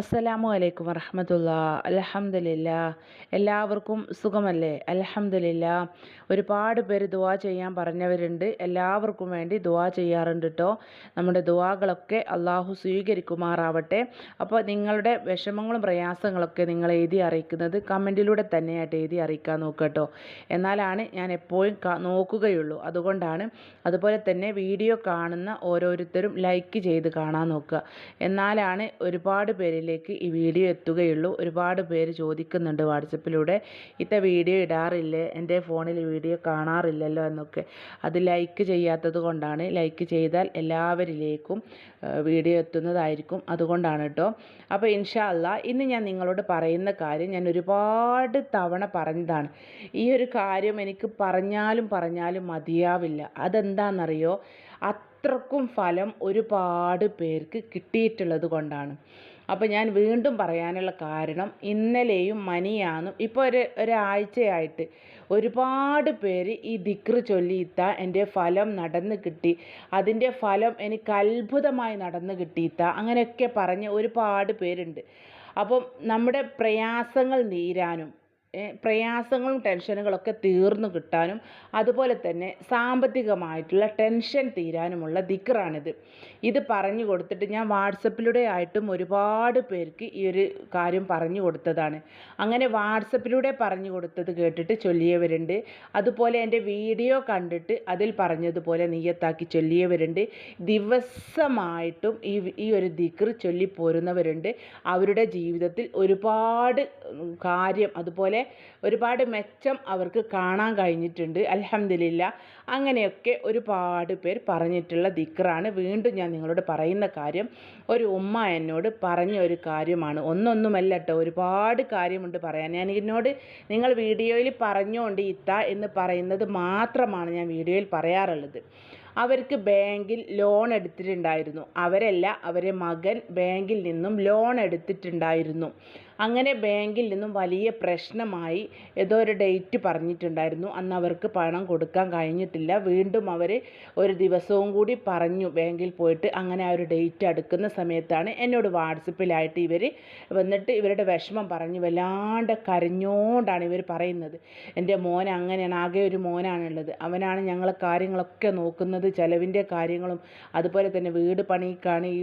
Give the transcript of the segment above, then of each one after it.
അസ്സലാമു അലൈക്കും വറഹമത്തുള്ള. അലഹമില്ല എല്ലാവർക്കും സുഖമല്ലേ? അലഹമില്ല ഒരുപാട് പേര് ദുവാ ചെയ്യാൻ പറഞ്ഞവരുണ്ട്. എല്ലാവർക്കും വേണ്ടി ദുവാ ചെയ്യാറുണ്ട് കേട്ടോ നമ്മുടെ ദുവാകളൊക്കെ അള്ളാഹു സ്വീകരിക്കുമാറാവട്ടെ. അപ്പോൾ നിങ്ങളുടെ വിഷമങ്ങളും പ്രയാസങ്ങളൊക്കെ നിങ്ങൾ എഴുതി അറിയിക്കുന്നത് കമന്റിലൂടെ തന്നെയായിട്ട് എഴുതി അറിയിക്കാൻ നോക്കട്ടോ കേട്ടോ എന്നാലാണ് ഞാൻ എപ്പോഴും നോക്കുകയുള്ളൂ. അതുകൊണ്ടാണ് അതുപോലെ തന്നെ വീഡിയോ കാണുന്ന ഓരോരുത്തരും ലൈക്ക് ചെയ്ത് കാണാൻ നോക്കുക. എന്നാലാണ് ഒരുപാട് പേര് പേരിലേക്ക് ഈ വീഡിയോ എത്തുകയുള്ളൂ. ഒരുപാട് പേര് ചോദിക്കുന്നുണ്ട് വാട്സപ്പിലൂടെ ഇത്ത വീഡിയോ ഇടാറില്ലേ? എന്റെ ഫോണിൽ വീഡിയോ കാണാറില്ലല്ലോ? എന്നൊക്കെ. അത് ലൈക്ക് ചെയ്യാത്തത് കൊണ്ടാണ്. ലൈക്ക് ചെയ്താൽ എല്ലാവരിലേക്കും വീഡിയോ എത്തുന്നതായിരിക്കും. അതുകൊണ്ടാണ് കേട്ടോ അപ്പോൾ ഇൻഷാ അല്ല ഇന്ന് ഞാൻ നിങ്ങളോട് പറയുന്ന കാര്യം ഞാൻ ഒരുപാട് തവണ പറഞ്ഞതാണ്. ഈ ഒരു കാര്യം എനിക്ക് പറഞ്ഞാലും പറഞ്ഞാലും മതിയാവില്ല. അതെന്താണെന്നറിയോ അത്രക്കും ഫലം ഒരുപാട് പേർക്ക് കിട്ടിയിട്ടുള്ളത് കൊണ്ടാണ്. അപ്പോൾ ഞാൻ വീണ്ടും പറയാനുള്ള കാരണം ഇന്നലെയും മനിയാന്നും ഇപ്പോൾ ഒരു ഒരാഴ്ചയായിട്ട് ഒരുപാട് പേര് ഈ ദിക്റ് ചൊല്ലിയിത്ത എന്റെ ഫലം നടന്ന് കിട്ടി. അതിന്റെ ഫലം എനിക്ക് അത്ഭുതമായി നടന്ന് കിട്ടിയിത്ത അങ്ങനെയൊക്കെ പറഞ്ഞ് ഒരുപാട് പേരുണ്ട്. അപ്പം നമ്മുടെ പ്രയാസങ്ങൾ നീരാനും പ്രയാസങ്ങളും ടെൻഷനുകളൊക്കെ തീർന്നു കിട്ടാനും അതുപോലെ തന്നെ സാമ്പത്തികമായിട്ടുള്ള ടെൻഷൻ തീരാനുമുള്ള ദിക്റാണിത്. ഇത് പറഞ്ഞു കൊടുത്തിട്ട് ഞാൻ വാട്സപ്പിലൂടെ ആയിട്ടും ഒരുപാട് പേർക്ക് ഈ ഒരു കാര്യം പറഞ്ഞു കൊടുത്തതാണ്. അങ്ങനെ വാട്സപ്പിലൂടെ പറഞ്ഞു കൊടുത്തത് കേട്ടിട്ട് ചൊല്ലിയവരുണ്ട്. അതുപോലെ എന്റെ വീഡിയോ കണ്ടിട്ട് അതിൽ പറഞ്ഞതുപോലെ നീയത്താക്കി ചൊല്ലിയവരുണ്ട്. ദിവസമായിട്ടും ഈ ഈ ഒരു ദിക്ർ ചൊല്ലി പോരുന്നവരുണ്ട്. അവരുടെ ജീവിതത്തിൽ ഒരുപാട് കാര്യം അതുപോലെ ഒരുപാട് മെച്ചം അവർക്ക് കാണാൻ കഴിഞ്ഞിട്ടുണ്ട്. അലഹമില്ല അങ്ങനെയൊക്കെ ഒരുപാട് പേർ പറഞ്ഞിട്ടുള്ള ദിക്റാണ്. വീണ്ടും ഞാൻ നിങ്ങളോട് പറയുന്ന കാര്യം ഒരു ഉമ്മ എന്നോട് പറഞ്ഞ ഒരു കാര്യമാണ്. ഒന്നൊന്നുമല്ല കേട്ടോ ഒരുപാട് കാര്യമുണ്ട് പറയാൻ. ഞാൻ എന്നോട് നിങ്ങൾ വീഡിയോയിൽ പറഞ്ഞുകൊണ്ട് ഇത്ത എന്ന് പറയുന്നത് മാത്രമാണ് ഞാൻ വീഡിയോയിൽ പറയാറുള്ളത്. അവർക്ക് ബാങ്കിൽ ലോൺ എടുത്തിട്ടുണ്ടായിരുന്നു. അവരല്ല അവരെ മകൻ ബാങ്കിൽ നിന്നും ലോൺ എടുത്തിട്ടുണ്ടായിരുന്നു. അങ്ങനെ ബാങ്കിൽ നിന്നും വലിയ പ്രശ്നമായി ഏതോ ഒരു ഡേറ്റ് പറഞ്ഞിട്ടുണ്ടായിരുന്നു. അന്ന് അവർക്ക് പണം കൊടുക്കാൻ കഴിഞ്ഞിട്ടില്ല. വീണ്ടും അവർ ഒരു ദിവസവും കൂടി പറഞ്ഞു ബാങ്കിൽ പോയിട്ട് അങ്ങനെ ആ ഒരു ഡേറ്റ് അടുക്കുന്ന സമയത്താണ് എന്നോട് വാട്സപ്പിലായിട്ട് ഇവർ വന്നിട്ട് ഇവരുടെ വിഷമം പറഞ്ഞു വല്ലാണ്ട് കരഞ്ഞോണ്ടാണ് ഇവർ പറയുന്നത്. എന്റെ മോൻ അങ്ങനെയാണ് ആകെ ഒരു മോനാണുള്ളത്. അവനാണ് ഞങ്ങളെ കാര്യങ്ങളൊക്കെ നോക്കുന്നത് ചിലവിന്റെ കാര്യങ്ങളും അതുപോലെ തന്നെ വീട് പണിക്കാണ് ഈ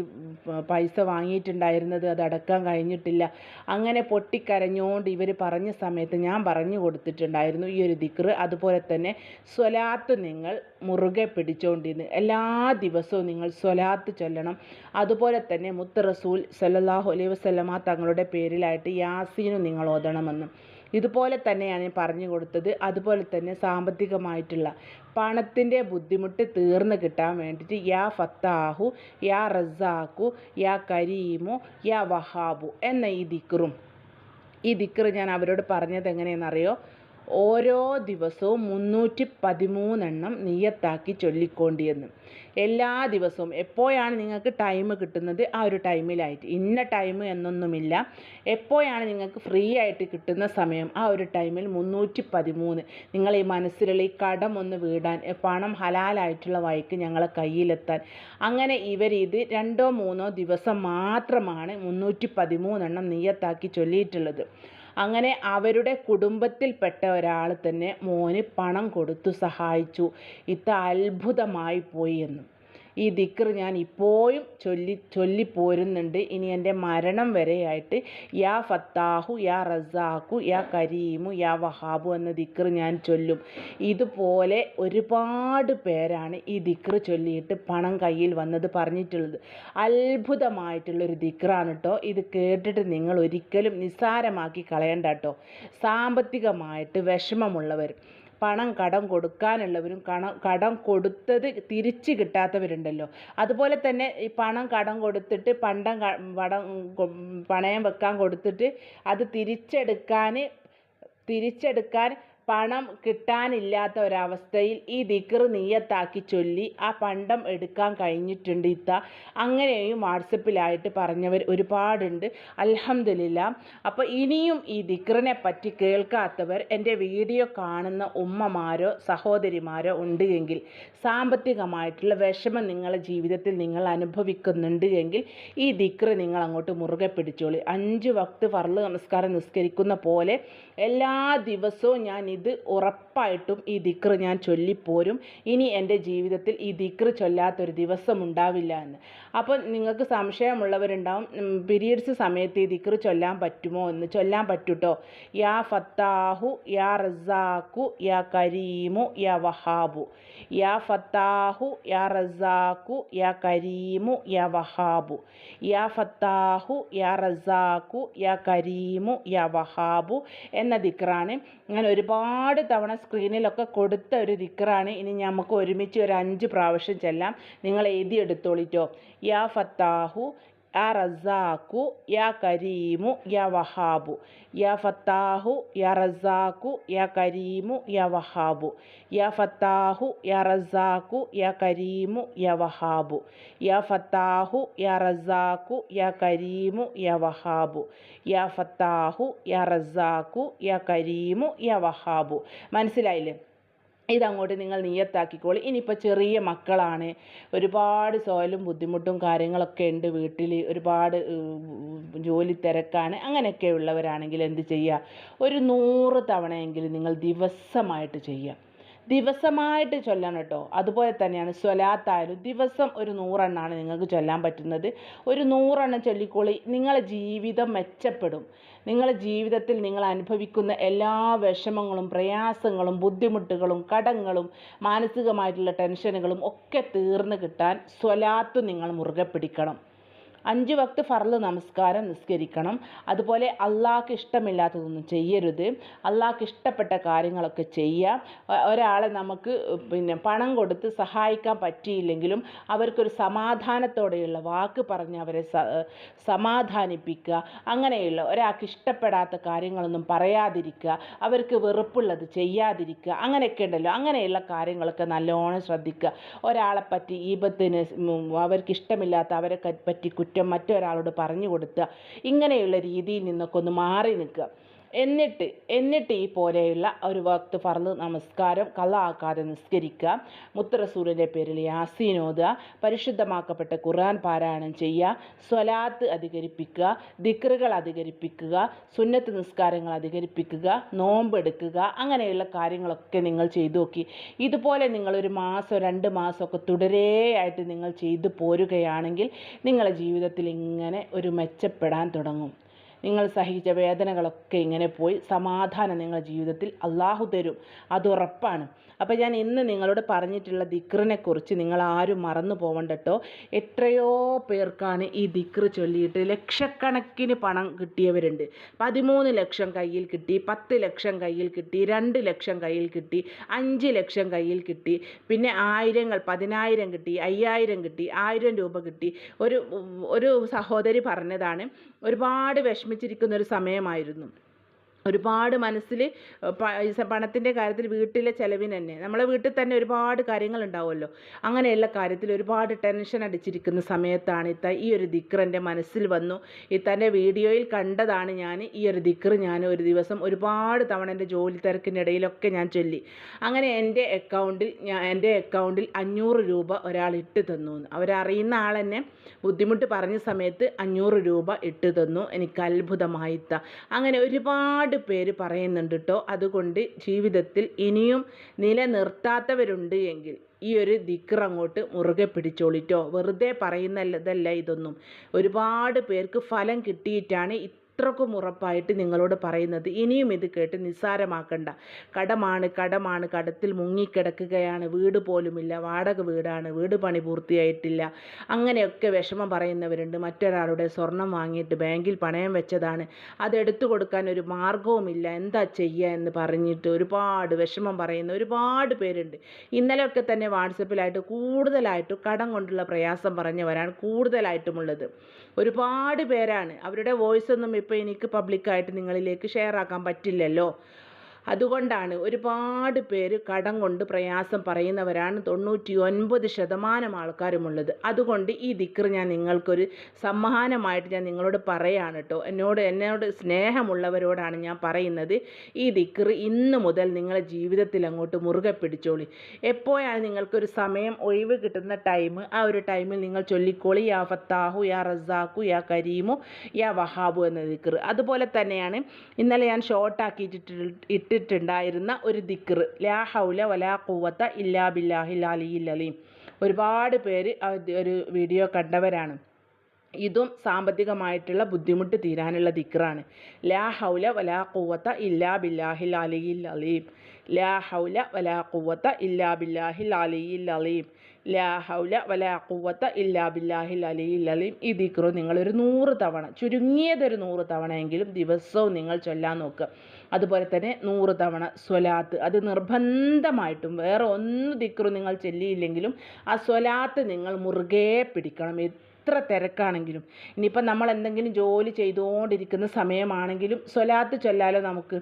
പൈസ വാങ്ങിയിട്ടുണ്ടായിരുന്നത് അത് അടക്കാൻ കഴിഞ്ഞിട്ടില്ല. അങ്ങനെ പൊട്ടിക്കരഞ്ഞുകൊണ്ട് ഇവർ പറഞ്ഞ സമയത്ത് ഞാൻ പറഞ്ഞു കൊടുത്തിട്ടുണ്ടായിരുന്നു ഈ ഒരു ദിക്റ്. അതുപോലെ തന്നെ സ്വലാത്ത് നിങ്ങൾ മുറുകെ പിടിച്ചുകൊണ്ടിരുന്ന് എല്ലാ ദിവസവും നിങ്ങൾ സ്വലാത്ത് ചൊല്ലണം. അതുപോലെ തന്നെ മുത്ത് റസൂൽ സല്ലാഹു അലൈഹി വസ്ലമ തങ്ങളുടെ പേരിലായിട്ട് യാസീനും നിങ്ങൾ ഓതണമെന്നും. ഇതുപോലെ തന്നെയാണ് ഞാൻ പറഞ്ഞു കൊടുത്തത്. അതുപോലെ തന്നെ സാമ്പത്തികമായിട്ടുള്ള പണത്തിന്റെ ബുദ്ധിമുട്ട് തീർന്നു കിട്ടാൻ വേണ്ടിയിട്ട് യാ ഫത്താഹു യാ റസാഖു യാ കരീമു യാ വഹാബു എന്ന ഈ ദിക്റും. ഈ ദിക്റ് ഞാൻ അവരോട് പറഞ്ഞത് എങ്ങനെയെന്നറിയോ ഓരോ ദിവസവും മുന്നൂറ്റി പതിമൂന്നെണ്ണം നീയത്താക്കി ചൊല്ലിക്കൊണ്ടിയെന്ന് എല്ലാ ദിവസവും എപ്പോഴാണ് നിങ്ങൾക്ക് ടൈം കിട്ടുന്നത്? ആ ഒരു ടൈമിലായിട്ട് ഇന്ന ടൈം എന്നൊന്നുമില്ല. എപ്പോഴാണ് നിങ്ങൾക്ക് ഫ്രീ ആയിട്ട് കിട്ടുന്ന സമയം? ആ ഒരു ടൈമിൽ മുന്നൂറ്റി പതിമൂന്ന് നിങ്ങൾ ഈ മനസ്സിലുള്ള ഈ കടം ഒന്ന് വീടാൻ പണം ഹലാലായിട്ടുള്ള വഴിക്ക് ഞങ്ങളെ കയ്യിലെത്താൻ. അങ്ങനെ ഇവർ ഇത് രണ്ടോ മൂന്നോ ദിവസം മാത്രമാണ് മുന്നൂറ്റി പതിമൂന്നെണ്ണം നീയത്താക്കി ചൊല്ലിയിട്ടുള്ളത്. അങ്ങനെ അവരുടെ കുടുംബത്തിൽപ്പെട്ട ഒരാൾ തന്നെ മോന് പണം കൊടുത്തു സഹായിച്ചു. ഇത് അത്ഭുതമായി പോയി എന്നും. ഈ ദിക്ർ ഞാൻ ഇപ്പോഴും ചൊല്ലി ചൊല്ലി പോരുന്നുണ്ട്. ഇനി എന്റെ മരണം വരെയായിട്ട് യാ ഫത്താഹു യാ റസാഖു യാ കരീമു യാ വഹാബു എന്ന ദിക്ർ ഞാൻ ചൊല്ലും. ഇതുപോലെ ഒരുപാട് പേരാണ് ഈ ദിക്ർ ചൊല്ലിയിട്ട് പണം കയ്യിൽ വന്നത് പറഞ്ഞിട്ടുള്ളത്. അത്ഭുതമായിട്ടുള്ളൊരു ദിക്റാണ് കേട്ടോ ഇത് കേട്ടിട്ട് നിങ്ങൾ ഒരിക്കലും നിസ്സാരമാക്കി കളയണ്ട കേട്ടോ സാമ്പത്തികമായിട്ട് വിഷമമുള്ളവർ. പണം കടം കൊടുക്കാനുള്ളവരും കണം കടം കൊടുത്തത് തിരിച്ച് കിട്ടാത്തവരുണ്ടല്ലോ. അതുപോലെ തന്നെ ഈ പണം കടം കൊടുത്തിട്ട് പണ്ടം പടം പണയം വെക്കാൻ കൊടുത്തിട്ട് അത് തിരിച്ചെടുക്കാൻ തിരിച്ചെടുക്കാൻ പണം കിട്ടാനില്ലാത്ത ഒരവസ്ഥയിൽ ഈ ദിക്ർ നീയത്താക്കി ചൊല്ലി ആ പണ്ടം എടുക്കാൻ കഴിഞ്ഞിട്ടുണ്ട് ഇത്ത. അങ്ങനെയും വാട്സപ്പിലായിട്ട് പറഞ്ഞവർ ഒരുപാടുണ്ട്. അലഹമില്ല അപ്പോൾ ഇനിയും ഈ ദിക്റിനെ പറ്റി കേൾക്കാത്തവർ എന്റെ വീഡിയോ കാണുന്ന ഉമ്മമാരോ സഹോദരിമാരോ ഉണ്ട് എങ്കിൽ സാമ്പത്തികമായിട്ടുള്ള വിഷമം നിങ്ങളുടെ ജീവിതത്തിൽ നിങ്ങൾ അനുഭവിക്കുന്നുണ്ട് എങ്കിൽ ഈ ദിക്റ് നിങ്ങൾ അങ്ങോട്ട് മുറുകെ പിടിച്ചോളി. അഞ്ച് വക്ത് ഫർൾ നമസ്കാരം നിസ്കരിക്കുന്ന പോലെ എല്ലാ ദിവസവും ഞാൻ ഇത് ഉറപ്പായിട്ടും ഈ ദിക്ർ ഞാൻ ചൊല്ലിപ്പോരും. ഇനി എന്റെ ജീവിതത്തിൽ ഈ ദിക്ർ ചൊല്ലാത്തൊരു ദിവസം ഉണ്ടാവില്ല എന്ന്. അപ്പോൾ നിങ്ങൾക്ക് സംശയമുള്ളവരുണ്ടാവും പീരീഡ്സ് സമയത്ത് ഈ ദിക്റ് ചൊല്ലാൻ പറ്റുമോ എന്ന്. ചൊല്ലാൻ പറ്റൂട്ടോ? യാ ഫത്താഹു യാ റസാഖു യാ കരീമു യാ വഹാബു. യാ ഫത്താഹു യാ റസാഖു യാ കരീമു യാ വഹാബു. യാ ഫത്താഹു യാ റസാഖു യാ കരീമു യാ വഹാബു എന്ന ദിക്റാണ്. ഞാൻ ഒരുപാട് തവണ സ്ക്രീനിലൊക്കെ കൊടുത്ത ഒരു ദിക്കറാണ്. ഇനി നമുക്ക് ഒരുമിച്ച് ഒരു അഞ്ച് പ്രാവശ്യം ചെല്ലാം നിങ്ങൾ എഴുതിയെടുത്തോളിട്ടോ യാ ഫത്താഹു യാ റസാഖു യാ കരീമു യാ വഹാബു. യാ ഫത്താഹു യാ റസാഖു യാ കരീമു യാ വഹാബു. യാ ഫത്താഹു യാ റസാഖു യാ കരീമു യാ വഹാബു. യാ ഫത്താഹു യാ റസാഖു യാ കരീമു യാ വഹാബു. യാ ഫത്താഹു യാ റസാഖു യാ കരീമു യാ വഹാബു. മനസ്സിലായില്ലേ? ഇതങ്ങോട്ട് നിങ്ങൾ നിയത്താക്കിക്കോളി. ഇനിയിപ്പോൾ ചെറിയ മക്കളാണ്. ഒരുപാട് സോയലും ബുദ്ധിമുട്ടും കാര്യങ്ങളൊക്കെ ഉണ്ട് വീട്ടിൽ ഒരുപാട് ജോലി തിരക്കാണ്. അങ്ങനെയൊക്കെ ഉള്ളവരാണെങ്കിൽ എന്ത് ചെയ്യുക ഒരു നൂറ് തവണയെങ്കിലും നിങ്ങൾ ദിവസമായിട്ട് ചെയ്യുക ദിവസമായിട്ട് ചൊല്ലണം കേട്ടോ. അതുപോലെ തന്നെയാണ് സ്വലാത്തായാലും ദിവസം ഒരു നൂറെണ്ണമാണ് നിങ്ങൾക്ക് ചൊല്ലാൻ പറ്റുന്നത്. ഒരു നൂറെണ്ണം ചൊല്ലിക്കോളി. നിങ്ങളെ ജീവിതം മെച്ചപ്പെടും. നിങ്ങളുടെ ജീവിതത്തിൽ നിങ്ങൾ അനുഭവിക്കുന്ന എല്ലാ വിഷമങ്ങളും പ്രയാസങ്ങളും ബുദ്ധിമുട്ടുകളും കടങ്ങളും മാനസികമായിട്ടുള്ള ടെൻഷനുകളും ഒക്കെ തീർന്നു കിട്ടാൻ സ്വലാത്ത് നിങ്ങൾ മുറുകെ പിടിക്കണം. അഞ്ച് വക്ത് ഫർൾ നമസ്കാരം നിസ്കരിക്കണം. അതുപോലെ അള്ളാഹ്ക്ക് ഇഷ്ടമില്ലാത്തതൊന്നും ചെയ്യരുത്. അള്ളാഹ്ക്ക് ഇഷ്ടപ്പെട്ട കാര്യങ്ങളൊക്കെ ചെയ്യുക ഒരാളെ നമുക്ക് പിന്നെ പണം കൊടുത്ത് സഹായിക്കാൻ പറ്റിയില്ലെങ്കിലും അവർക്കൊരു സമാധാനത്തോടെയുള്ള വാക്ക് പറഞ്ഞ് അവരെ സമാധാനിപ്പിക്കുക. അങ്ങനെയുള്ള ഒരാൾക്ക് ഇഷ്ടപ്പെടാത്ത കാര്യങ്ങളൊന്നും പറയാതിരിക്കുക. അവർക്ക് വെറുപ്പുള്ളത് ചെയ്യാതിരിക്കുക. അങ്ങനെയൊക്കെ ഉണ്ടല്ലോ. അങ്ങനെയുള്ള കാര്യങ്ങളൊക്കെ നല്ലോണം ശ്രദ്ധിക്കുക. ഒരാളെ പറ്റി ഈപത്തിന് അവർക്ക് ഇഷ്ടമില്ലാത്ത അവരെ പറ്റി കുറ്റം മറ്റൊരാളോട് പറഞ്ഞു കൊടുക്കുക ഇങ്ങനെയുള്ള രീതിയിൽ നിന്നൊക്കെ ഒന്ന് മാറി നിൽക്കുക. എന്നിട്ട് എന്നിട്ട് ഈ പോലെയുള്ള ഒരു വക്ത് ഫർൾ നമസ്കാരം കള്ളാക്കാതെ നിസ്കരിക്കുക മുത്തറസൂലിന്റെ പേരിൽ യാസീനോദ പരിശുദ്ധമാക്കപ്പെട്ട ഖുർആൻ പാരായണം ചെയ്യുക സ്വലാത്ത് അധികരിപ്പിക്കുക ദിക്റുകൾ അധികരിപ്പിക്കുക സുന്നത്ത് നിസ്കാരങ്ങൾ അധികരിപ്പിക്കുക നോമ്പെടുക്കുക അങ്ങനെയുള്ള കാര്യങ്ങളൊക്കെ നിങ്ങൾ ചെയ്തു നോക്കി. ഇതുപോലെ നിങ്ങളൊരു മാസം രണ്ട് മാസമൊക്കെ തുടരെയായിട്ട് നിങ്ങൾ ചെയ്തു പോരുകയാണെങ്കിൽ നിങ്ങളുടെ ജീവിതത്തിൽ ഇങ്ങനെ ഒരു മെച്ചപ്പെടാൻ തുടങ്ങും. നിങ്ങൾ സഹിച്ച വേദനകളൊക്കെ ഇങ്ങനെ പോയി സമാധാനം നിങ്ങളുടെ ജീവിതത്തിൽ അള്ളാഹു തരും. അതുറപ്പാണ് അപ്പോൾ ഞാൻ ഇന്ന് നിങ്ങളോട് പറഞ്ഞിട്ടുള്ള ദിക്റിനെക്കുറിച്ച് നിങ്ങൾ ആരും മറന്നു പോവണ്ടട്ടോ. എത്രയോ പേർക്കാണ് ഈ ദിക്റ് ചൊല്ലിയിട്ട് ലക്ഷക്കണക്കിന് പണം കിട്ടിയവരുണ്ട്. പതിമൂന്ന് ലക്ഷം കയ്യിൽ കിട്ടി പത്ത് ലക്ഷം കയ്യിൽ കിട്ടി രണ്ട് ലക്ഷം കയ്യിൽ കിട്ടി അഞ്ച് ലക്ഷം കയ്യിൽ കിട്ടി പിന്നെ ആയിരങ്ങൾ പതിനായിരം കിട്ടി അയ്യായിരം കിട്ടി ആയിരം രൂപ കിട്ടി. ഒരു ഒരു സഹോദരി പറഞ്ഞതാണ് ഒരുപാട് വിഷമിച്ചിരിക്കുന്ന ഒരു സമയമായിരുന്നു. ഒരുപാട് മനസ്സിൽ പണത്തിന്റെ കാര്യത്തിൽ വീട്ടിലെ ചിലവിന് തന്നെ. നമ്മളെ വീട്ടിൽ തന്നെ ഒരുപാട് കാര്യങ്ങൾ ഉണ്ടാവുമല്ലോ അങ്ങനെയുള്ള കാര്യത്തിൽ ഒരുപാട് ടെൻഷൻ അടിച്ചിരിക്കുന്ന സമയത്താണ് ഇത്ത ഈ ഒരു ദിക്ർ എന്റെ മനസ്സിൽ വന്നു. ഇത്തന്റെ വീഡിയോയിൽ കണ്ടതാണ് ഞാൻ ഈ ഒരു ദിക്ർ ഞാൻ ഒരു ദിവസം ഒരുപാട് തവണ എന്റെ ജോലി തിരക്കിന്റെ ഇടയിലൊക്കെ ഞാൻ ചൊല്ലി. അങ്ങനെ എന്റെ അക്കൗണ്ടിൽ ഞാൻ എന്റെ അക്കൗണ്ടിൽ അഞ്ഞൂറ് രൂപ ഒരാൾ ഇട്ട് തന്നു. അവരറിയുന്ന ആൾ തന്നെ ബുദ്ധിമുട്ട് പറഞ്ഞ സമയത്ത് അഞ്ഞൂറ് രൂപ ഇട്ട് തന്നു. എനിക്ക് അത്ഭുതമായിത്ത അങ്ങനെ ഒരുപാട് പേര് പറയുന്നുണ്ട് കേട്ടോ അതുകൊണ്ട് ജീവിതത്തിൽ ഇനിയും നിലനിർത്താത്തവരുണ്ട് എങ്കിൽ ഈ ഒരു ദിക്ർ അങ്ങോട്ട് മുറുകെ പിടിച്ചോളിട്ടോ വെറുതെ പറയുന്നതല്ല ഇതൊന്നും. ഒരുപാട് പേർക്ക് ഫലം കിട്ടിയിട്ടാണ് അത്രക്കും ഉറപ്പായിട്ട് നിങ്ങളോട് പറയുന്നത് ഇനിയും ഇത് കേട്ട് നിസ്സാരമാക്കണ്ട. കടമാണ് കടമാണ് കടത്തിൽ മുങ്ങിക്കിടക്കുകയാണ്. വീട് പോലുമില്ല വാടക വീടാണ് വീട് പണി പൂർത്തിയായിട്ടില്ല. അങ്ങനെയൊക്കെ വിഷമം പറയുന്നവരുണ്ട്. മറ്റൊരാളുടെ സ്വർണം വാങ്ങിയിട്ട് ബാങ്കിൽ പണയം വെച്ചതാണ്. അതെടുത്തു കൊടുക്കാൻ ഒരു മാർഗവുമില്ല എന്താ ചെയ്യുക എന്ന് പറഞ്ഞിട്ട് ഒരുപാട് വിഷമം പറയുന്ന ഒരുപാട് പേരുണ്ട്. ഇന്നലെയൊക്കെ തന്നെ വാട്സപ്പിലായിട്ട് കൂടുതലായിട്ട് കടം കൊണ്ടുള്ള പ്രയാസം പറഞ്ഞവരാണ് കൂടുതലായിട്ടുമുള്ളത്. ഒരുപാട് പേരാണ്. അവരുടെ വോയിസ് ഒന്നും ഇപ്പോൾ എനിക്ക് പബ്ലിക്കായിട്ട് നിങ്ങളിലേക്ക് ഷെയർ ആക്കാൻ പറ്റില്ലല്ലോ. അതുകൊണ്ടാണ് ഒരുപാട് പേര് കടം കൊണ്ട് പ്രയാസം പറയുന്നവരാണ്. തൊണ്ണൂറ്റി ഒൻപത് ശതമാനം ആൾക്കാരുമുള്ളത്. അതുകൊണ്ട് ഈ ദിക്കർ ഞാൻ നിങ്ങൾക്കൊരു സമ്മാനമായിട്ട് ഞാൻ നിങ്ങളോട് പറയാണ് കേട്ടോ എന്നോട് എന്നോട് സ്നേഹമുള്ളവരോടാണ് ഞാൻ പറയുന്നത്. ഈ ദിക്കർ ഇന്ന് മുതൽ നിങ്ങളെ ജീവിതത്തിൽ അങ്ങോട്ട് മുറുകെ പിടിച്ചോളി. എപ്പോഴാണ് നിങ്ങൾക്കൊരു സമയം ഒഴിവ് കിട്ടുന്ന ടൈം ആ ഒരു ടൈമിൽ നിങ്ങൾ ചൊല്ലിക്കോളി. യാ ഫത്താഹു യാ റസാഖു യാ കരീമു യാ വഹാബു എന്ന ദിക്കർ അതുപോലെ തന്നെയാണ് ഇന്നലെ ഞാൻ ഷോർട്ടാക്കിയിട്ട് ഇട്ടിട്ടുണ്ടായിരുന്ന ഒരു ദിക്ർ ലാ ഹൗല വലാ കൂവത്ത ഇല്ലാ ബില്ലാഹിൽ അലിയിൽ അലീം. ഒരുപാട് പേര് ഒരു വീഡിയോ കണ്ടവരാണ്. ഇതും സാമ്പത്തികമായിട്ടുള്ള ബുദ്ധിമുട്ട് തീരാനുള്ള ദിക്റാണ്. ലാ ഹൗല വലാ കൂവത്ത ഇല്ലാ ബില്ലാഹിൽ അലിയിൽ അലീം. ലാ ഹൗല വലാ കൂവത്ത ഇല്ലാ ബില്ലാഹിൽ അലിയിൽ അലീം. ലാ ഹൗല വലാ കൂവത്ത ഇല്ലാ ബില്ലാഹിൽ അലിയിൽ അലീം. ഈ ദിക്റ് നിങ്ങളൊരു നൂറ് തവണ ചുരുങ്ങിയതൊരു നൂറ് തവണയെങ്കിലും ദിവസവും നിങ്ങൾ ചൊല്ലാൻ നോക്കുക. അതുപോലെ തന്നെ നൂറ് തവണ സ്വലാത്ത്. അത് നിർബന്ധമായിട്ടും വേറെ ഒന്ന് ദിക്റും നിങ്ങൾ ചൊല്ലിയില്ലെങ്കിലും ആ സ്വലാത്ത് നിങ്ങൾ മുറുകെ പിടിക്കണം. എത്ര തിരക്കാണെങ്കിലും ഇനിയിപ്പം നമ്മൾ എന്തെങ്കിലും ജോലി ചെയ്തുകൊണ്ടിരിക്കുന്ന സമയമാണെങ്കിലും സ്വലാത്ത് ചൊല്ലാലോ നമുക്ക്.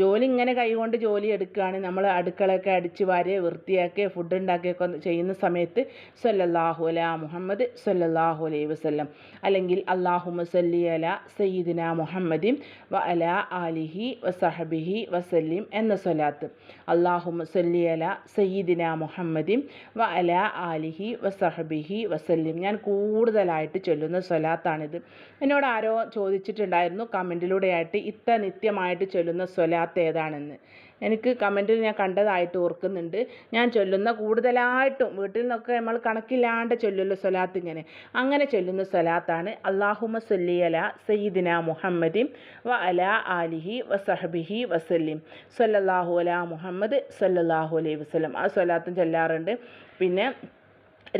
ജോലി ഇങ്ങനെ കൈകൊണ്ട് ജോലി എടുക്കുകയാണെങ്കിൽ നമ്മൾ അടുക്കളയൊക്കെ അടിച്ച് വാരി വൃത്തിയാക്കി ഫുഡ് ഉണ്ടാക്കിയൊക്കെ ചെയ്യുന്ന സമയത്ത് സല്ലല്ലാഹു അല മുഹമ്മദ് സല്ലല്ലാഹു അലൈഹി വസല്ലം. അല്ലെങ്കിൽ അള്ളാഹു മുസല്ലി അല സയ്യിദിന മുഹമ്മദിൻ വ അല ആലിഹി വസഹബിഹി വസല്ലിം എന്ന സ്വലാത്ത്. അള്ളാഹു മുസല്ലി അല സയ്യിദിന മുഹമ്മദിൻ വ അല ആലിഹി വസഹബിഹി വസല്ലിം. ഞാൻ കൂടുതലായിട്ട് ചൊല്ലുന്ന സ്വലാത്താണിത്. എന്നോട് ആരോ ചോദിച്ചിട്ടുണ്ടായിരുന്നു കമന്റിലൂടെയായിട്ട് ഇത്ര നിത്യമായിട്ട് ചൊല്ലുന്ന സ്വലാത്ത് ഏതാണെന്ന്. എനിക്ക് കമന്റിൽ ഞാൻ കണ്ടതായിട്ട് ഓർക്കുന്നുണ്ട്. ഞാൻ ചൊല്ലുന്ന കൂടുതലായിട്ടും വീട്ടിൽ നിന്നൊക്കെ നമ്മൾ കണക്കില്ലാണ്ട് ചൊല്ലുന്ന സ്വലാത്ത് ഇങ്ങനെ. അങ്ങനെ ചൊല്ലുന്ന സ്വലാത്താണ് അള്ളാഹുമ സല്ലി അല സയ്യിദിന മുഹമ്മദിൻ വ അല ആലിഹി വസഹബിഹി വസല്ലിം സല്ലല്ലാഹു അല മുഹമ്മദ് സല്ലല്ലാഹു അലൈഹി വസ്ലം ആ സ്വലാത്തും ചൊല്ലാറുണ്ട്. പിന്നെ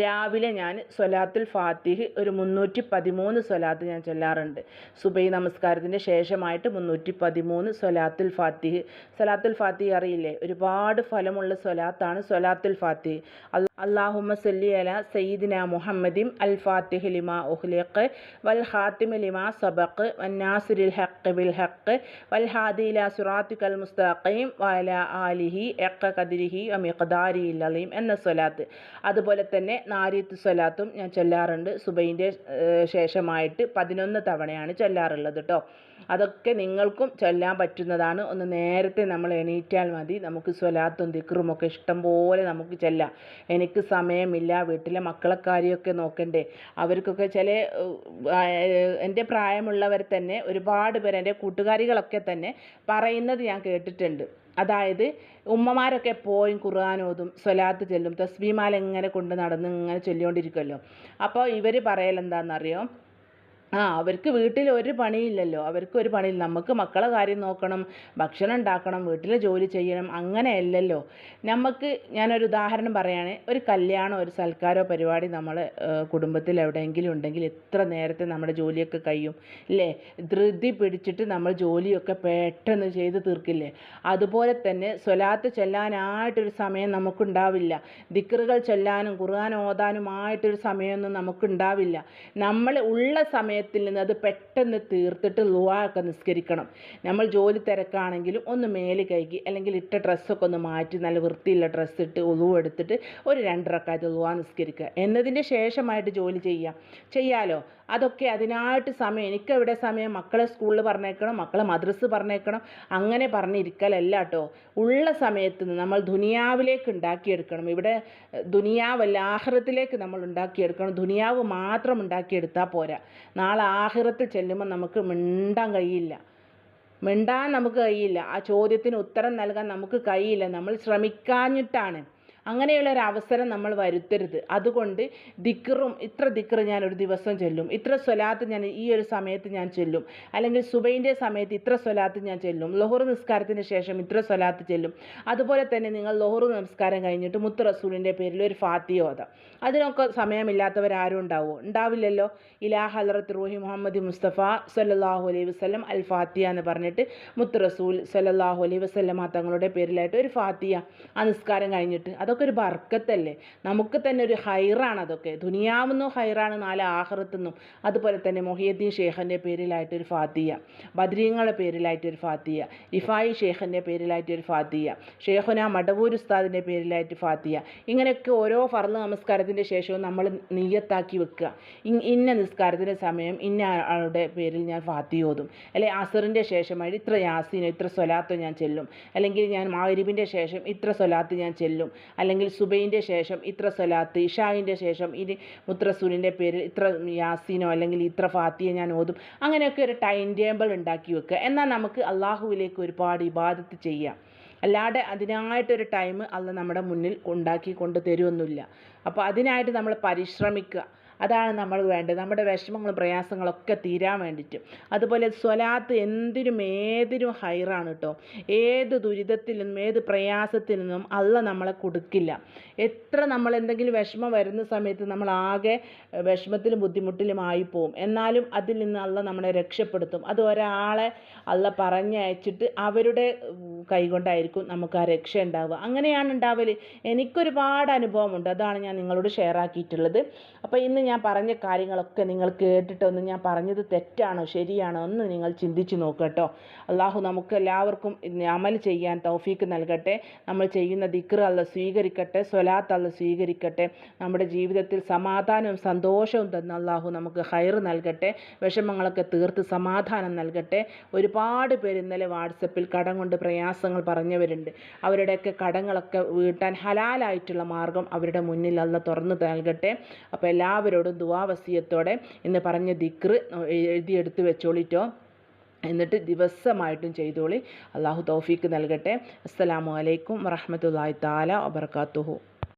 രാവിലെ ഞാൻ സ്വലാത്തുൽ ഫാത്തിഹ് ഒരു മുന്നൂറ്റി പതിമൂന്ന് സ്വലാത്ത് ഞാൻ ചൊല്ലാറുണ്ട്. സുബൈ നമസ്കാരത്തിന്റെ ശേഷമായിട്ട് മുന്നൂറ്റി പതിമൂന്ന് സ്വലാത്തുൽ ഫാത്തിഹ്. സ്വലാത്തുൽ ഫാത്തിഹ് അറിയില്ലേ? ഒരുപാട് ഫലമുള്ള സ്വലാത്താണ് സ്വലാത്തുൽ ഫാത്തിഹ്. അള്ളാഹുമ്മ സല്ലി അല സയ്യിദിന മുഹമ്മദിം അൽ ഫാത്തിഹ് ലിമാ ഉഹ്ലിഖ് വൽ ഹാത്തിമ ലിമാ സബഖ് വന്നാസിരിൽ ഹഖ് ബിൽ ഹഖ് വൽ ഹാദില സുറാത്തിക്കൽ മുസ്തഖീം വല ആലിഹി എക്ക കദിരിഹി അമിഖദാരി അലീം എന്ന സ്വലാത്ത്. അതുപോലെ തന്നെ നാരിയത്ത് സ്വലാത്തും ഞാൻ ചൊല്ലാറുണ്ട്. സുബൈന്റെ ശേഷമായിട്ട് പതിനൊന്ന് തവണയാണ് ചൊല്ലാറുള്ളത് കേട്ടോ അതൊക്കെ നിങ്ങൾക്കും ചൊല്ലാൻ പറ്റുന്നതാണ്. ഒന്ന് നേരത്തെ നമ്മൾ എണീറ്റാൽ മതി. നമുക്ക് സ്വലാത്തും ദിക്റും ഒക്കെ ഇഷ്ടം പോലെ നമുക്ക് ചെല്ലാം. എനിക്ക് സമയമില്ല. വീട്ടിലെ മക്കളെ കാര്യമൊക്കെ നോക്കണ്ടേ. അവർക്കൊക്കെ ചില എന്റെ പ്രായമുള്ളവർ തന്നെ ഒരുപാട് പേർ എന്റെ കൂട്ടുകാരികളൊക്കെ തന്നെ പറയുന്നത് ഞാൻ കേട്ടിട്ടുണ്ട്. അതായത് ഉമ്മമാരൊക്കെ എപ്പോഴും ഖുർആൻ ഓതും സ്വലാത്ത് ചെല്ലും തസ്ബീമാല ഇങ്ങനെ കൊണ്ട് നടന്ന് ഇങ്ങനെ ചൊല്ലിക്കൊണ്ടിരിക്കുമല്ലോ അപ്പോൾ ഇവർ പറയലെന്താണെന്നറിയോ ആ അവർക്ക് വീട്ടിൽ ഒരു പണിയില്ലല്ലോ. അവർക്ക് ഒരു പണിയില്ല. നമുക്ക് മക്കളെ കാര്യം നോക്കണം ഭക്ഷണം ഉണ്ടാക്കണം വീട്ടിലെ ജോലി ചെയ്യണം അങ്ങനെയല്ലല്ലോ. നമുക്ക് ഞാനൊരു ഉദാഹരണം പറയുകയാണ് ഒരു കല്യാണം ഒരു സൽക്കാരോ പരിപാടി നമ്മൾ കുടുംബത്തിൽ എവിടെയെങ്കിലും ഉണ്ടെങ്കിൽ എത്ര നേരത്തെ നമ്മുടെ ജോലിയൊക്കെ കഴിയും ഇല്ലേ ധൃതി പിടിച്ചിട്ട് നമ്മൾ ജോലിയൊക്കെ പെട്ടെന്ന് ചെയ്ത് തീർക്കില്ലേ? അതുപോലെ തന്നെ സ്വലാത്ത് ചൊല്ലാനായിട്ടൊരു സമയം നമുക്കുണ്ടാവില്ല. ദിക്റുകൾ ചൊല്ലാനും ഖുർആൻ ഓതാനുമായിട്ടൊരു സമയമൊന്നും നമുക്കുണ്ടാവില്ല. നമ്മൾ ഉള്ള സമയത്ത് സമയത്തിൽ നിന്ന് അത് പെട്ടെന്ന് തീർത്തിട്ട് ലുവാക്കെ നിസ്കരിക്കണം. നമ്മൾ ജോലി തിരക്കാണെങ്കിലും ഒന്ന് മേൽ കഴുകി അല്ലെങ്കിൽ ഇട്ട ഡ്രസ്സൊക്കെ ഒന്ന് മാറ്റി നല്ല വൃത്തിയുള്ള ഡ്രസ്സ് ഇട്ട് ഉളു എടുത്തിട്ട് ഒരു രണ്ടരക്കാലത്ത് ലുവാ നിസ്കരിക്കുക. എന്നതിന്റെ ശേഷമായിട്ട് ജോലി ചെയ്യാം ചെയ്യാലോ? അതൊക്കെ അതിനായിട്ട് സമയം. എനിക്കെവിടെ സമയം? മക്കളെ സ്കൂളിൽ പറഞ്ഞേക്കണം മക്കളെ മദ്രസ് പറഞ്ഞേക്കണം. അങ്ങനെ പറഞ്ഞിരിക്കലല്ല കേട്ടോ ഉള്ള സമയത്ത് നമ്മൾ ദുനിയാവിലേക്ക് ഉണ്ടാക്കിയെടുക്കണം. ഇവിടെ ദുനിയാവല്ല ആഹ്റത്തിലേക്ക് നമ്മൾ ഉണ്ടാക്കിയെടുക്കണം. ദുനിയാവ് മാത്രം ഉണ്ടാക്കിയെടുത്താൽ പോരാ. ആഹിറത്തിൽ ചെല്ലുമ്പോൾ നമുക്ക് മിണ്ടാൻ കഴിയില്ല. മിണ്ടാൻ നമുക്ക് കഴിയില്ല. ആ ചോദ്യത്തിന് ഉത്തരം നൽകാൻ നമുക്ക് കഴിയില്ല. നമ്മൾ ശ്രമിക്കാഞ്ഞിട്ടാണ്. അങ്ങനെയുള്ള ഒരു അവസരം നമ്മൾ വരുത്തരുത്. അതുകൊണ്ട് ദിക്റും ഇത്ര ദിക്റ് ഞാൻ ഒരു ദിവസം ചൊല്ലും. ഇത്ര സ്വലാത്ത് ഞാൻ ഈ ഒരു സമയത്ത് ഞാൻ ചൊല്ലും. അല്ലെങ്കിൽ സുബൈന്റെ സമയത്ത് ഇത്ര സ്വലാത്ത് ഞാൻ ചൊല്ലും. ലൊഹർ നിസ്കാരത്തിന് ശേഷം ഇത്ര സ്വലാത്ത് ചെല്ലും. അതുപോലെ തന്നെ നിങ്ങൾ ലൊഹർ നമസ്കാരം കഴിഞ്ഞിട്ട് മുത്ത് റസൂലിന്റെ പേരിൽ ഒരു ഫാത്തിയോത അതിനൊക്കെ സമയമില്ലാത്തവരാരും ഉണ്ടാവുമോ ഉണ്ടാവില്ലല്ലോ. ഇലാ ഹലറത്ത് റൂഹി മുഹമ്മദ് മുസ്തഫ സല്ലാഹു അലൈഹി വസ്ലം അൽ ഫാത്തിയ എന്ന് പറഞ്ഞിട്ട് മുത്ത് റസൂൽ സല്ലാഹു അലൈഹി വസ്ലം തങ്ങളുടെ പേരിലായിട്ട് ഒരു ഫാത്തിയ ആ നിസ്കാരം കഴിഞ്ഞിട്ട്. അത് അതൊക്കെ ഒരു ബർക്കത്തല്ലേ? നമുക്ക് തന്നെ ഒരു ഹൈറാണ് അതൊക്കെ. ദുനിയാവുന്നു ഹൈറാണ് നാല് ആഹ്റത്തുനിന്നും അതുപോലെ തന്നെ മൊഹിയദ്ദീൻ ഷേഖിന്റെ പേരിലായിട്ടൊരു ഫാത്തിയ ബദ്രീങ്ങളുടെ പേരിലായിട്ടൊരു ഫാത്തിയ ഇഫായി ഷേഖിന്റെ പേരിലായിട്ടൊരു ഫാത്തിയ ഷേഖുന മടവൂർ ഉസ്താദിന്റെ പേരിലായിട്ട് ഫാത്തിയ ഇങ്ങനെയൊക്കെ ഓരോ ഫർൾ നമസ്കാരത്തിന്റെ ശേഷവും നമ്മൾ നീയത്താക്കി വെക്കുക. ഇന്ന നിസ്കാരത്തിന്റെ സമയം ഇന്ന ആളുടെ പേരിൽ ഞാൻ ഫാത്തിയോതും അല്ലെ അസറിന്റെ ശേഷമായിട്ട് ഇത്ര യാസീനോ ഇത്ര സ്വലാത്തോ ഞാൻ ചെല്ലും. അല്ലെങ്കിൽ ഞാൻ മാരിബിന്റെ ശേഷം ഇത്ര സ്വലാത്ത് ഞാൻ ചെല്ലും. അല്ലെങ്കിൽ സുബൈന്റെ ശേഷം ഇത്ര സ്വലാത്ത് ഇഷാവിന്റെ ശേഷം ഇനി മുത്രസൂലിന്റെ പേരിൽ ഇത്ര യാസീനോ അല്ലെങ്കിൽ ഇത്ര ഫാത്തിയെ ഞാൻ ഓതും. അങ്ങനെയൊക്കെ ഒരു ടൈം ടേബിൾ ഉണ്ടാക്കി വെക്കുക. എന്നാൽ നമുക്ക് അള്ളാഹുവിലേക്ക് ഒരുപാട് ഇബാദത്ത് ചെയ്യാം. അല്ലാതെ അതിനായിട്ടൊരു ടൈം അല്ല നമ്മുടെ മുന്നിൽ ഉണ്ടാക്കി കൊണ്ട് തരുമൊന്നുമില്ല അപ്പോൾ അതിനായിട്ട് നമ്മൾ പരിശ്രമിക്കുക. അതാണ് നമ്മൾ വേണ്ടത്. നമ്മുടെ വിഷമങ്ങളും പ്രയാസങ്ങളൊക്കെ തീരാൻ വേണ്ടിയിട്ട് അതുപോലെ സ്വലാത്ത് എന്തിനും ഏതിനും ഹൈറാണ് കേട്ടോ ഏത് ദുരിതത്തിൽ നിന്നും ഏത് പ്രയാസത്തിൽ നിന്നും അല്ല നമ്മളെ കൊടുക്കില്ല. എത്ര നമ്മൾ എന്തെങ്കിലും വിഷമം വരുന്ന സമയത്ത് നമ്മൾ ആകെ വിഷമത്തിലും ബുദ്ധിമുട്ടിലും ആയിപ്പോവും. എന്നാലും അതിൽ നിന്ന് അല്ല നമ്മളെ രക്ഷപ്പെടുത്തും. അത് ഒരാളെ അല്ല പറഞ്ഞയച്ചിട്ട് അവരുടെ കൈകൊണ്ടായിരിക്കും നമുക്ക് ആ രക്ഷ ഉണ്ടാവുക അങ്ങനെയാണ് ഉണ്ടാവൽ എനിക്കൊരുപാട് അനുഭവമുണ്ട്. അതാണ് ഞാൻ നിങ്ങളോട് ഷെയർ ആക്കിയിട്ടുള്ളത്. അപ്പോൾ ഇന്ന് ഞാൻ പറഞ്ഞ കാര്യങ്ങളൊക്കെ നിങ്ങൾ കേട്ടിട്ടൊന്ന് ഞാൻ പറഞ്ഞത് തെറ്റാണോ ശരിയാണോ എന്ന് നിങ്ങൾ ചിന്തിച്ചു നോക്കട്ടോ കേട്ടോ. അള്ളാഹു നമുക്ക് എല്ലാവർക്കും അമൽ ചെയ്യാൻ തൗഫീക്ക് നൽകട്ടെ. നമ്മൾ ചെയ്യുന്ന ദിക്ർ അല്ല സ്വീകരിക്കട്ടെ സ്വലാത്ത് അല്ല സ്വീകരിക്കട്ടെ. നമ്മുടെ ജീവിതത്തിൽ സമാധാനവും സന്തോഷവും തന്ന അള്ളാഹു നമുക്ക് ഹൈർ നൽകട്ടെ വിഷമങ്ങളൊക്കെ തീർത്ത് സമാധാനം നൽകട്ടെ. ഒരുപാട് പേര് ഇന്നലെ വാട്സപ്പിൽ കടം കൊണ്ട് പ്രയാസങ്ങൾ പറഞ്ഞവരുണ്ട്. അവരുടെയൊക്കെ കടങ്ങളൊക്കെ വീട്ടാൻ ഹലാലായിട്ടുള്ള മാർഗം അവരുടെ മുന്നിൽ അല്ല തുറന്നു നൽകട്ടെ. അപ്പോൾ എല്ലാവരോടും ദുവാവസിയത്തോടെ എന്ന് പറഞ്ഞ ദിക്ർ എഴുതിയെടുത്ത് വെച്ചോളിട്ടോ എന്നിട്ട് ദിവസമായിട്ടും ചെയ്തോളി. അള്ളാഹു തൗഫീക്ക് നൽകട്ടെ. അസ്സലാമു അലൈക്കും വറഹമത്തല്ലാഹി താല വബർക്കാത്തുഹു